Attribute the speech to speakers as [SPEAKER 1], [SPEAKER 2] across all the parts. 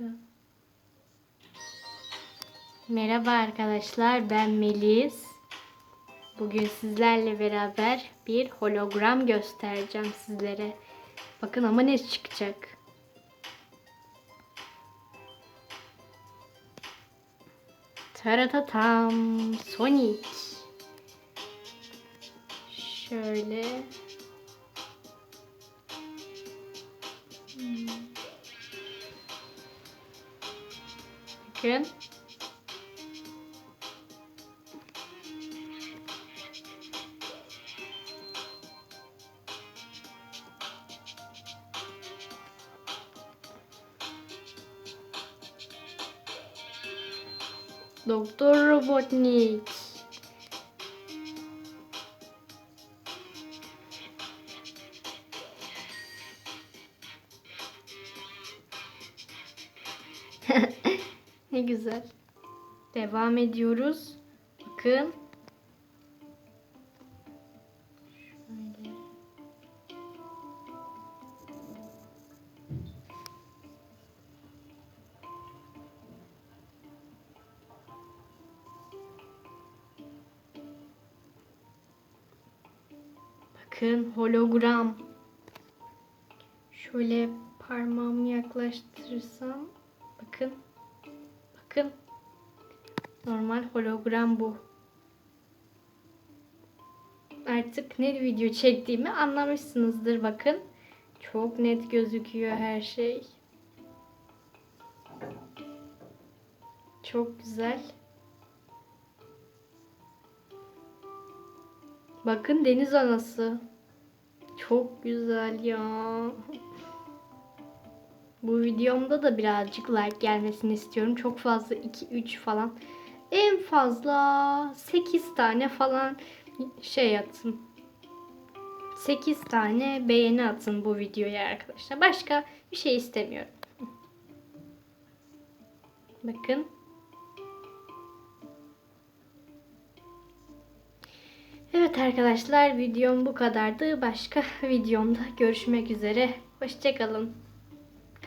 [SPEAKER 1] dakika. Merhaba arkadaşlar ben Melis. Bugün sizlerle beraber bir hologram göstereceğim sizlere. Bakın ama ne çıkacak. Taratatam Sonic. Şöyle. Bakın. Doktor Robotnik. ne güzel. Devam ediyoruz. Bakın. Bakın hologram. Şöyle parmağımı yaklaştırırsam bakın. Bakın. Normal hologram bu. Artık ne video çektiğimi anlamışsınızdır bakın. Çok net gözüküyor her şey. Çok güzel. Bakın deniz anası. Çok güzel ya. Bu videomda da birazcık like gelmesini istiyorum. Çok fazla 2-3 falan. En fazla 8 tane falan şey atın. 8 tane beğeni atın bu videoya arkadaşlar. Başka bir şey istemiyorum. Bakın. Evet arkadaşlar videom bu kadardı. Başka videomda görüşmek üzere. Hoşçakalın.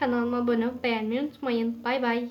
[SPEAKER 1] Kanalıma abone olup beğenmeyi unutmayın. Bay bay.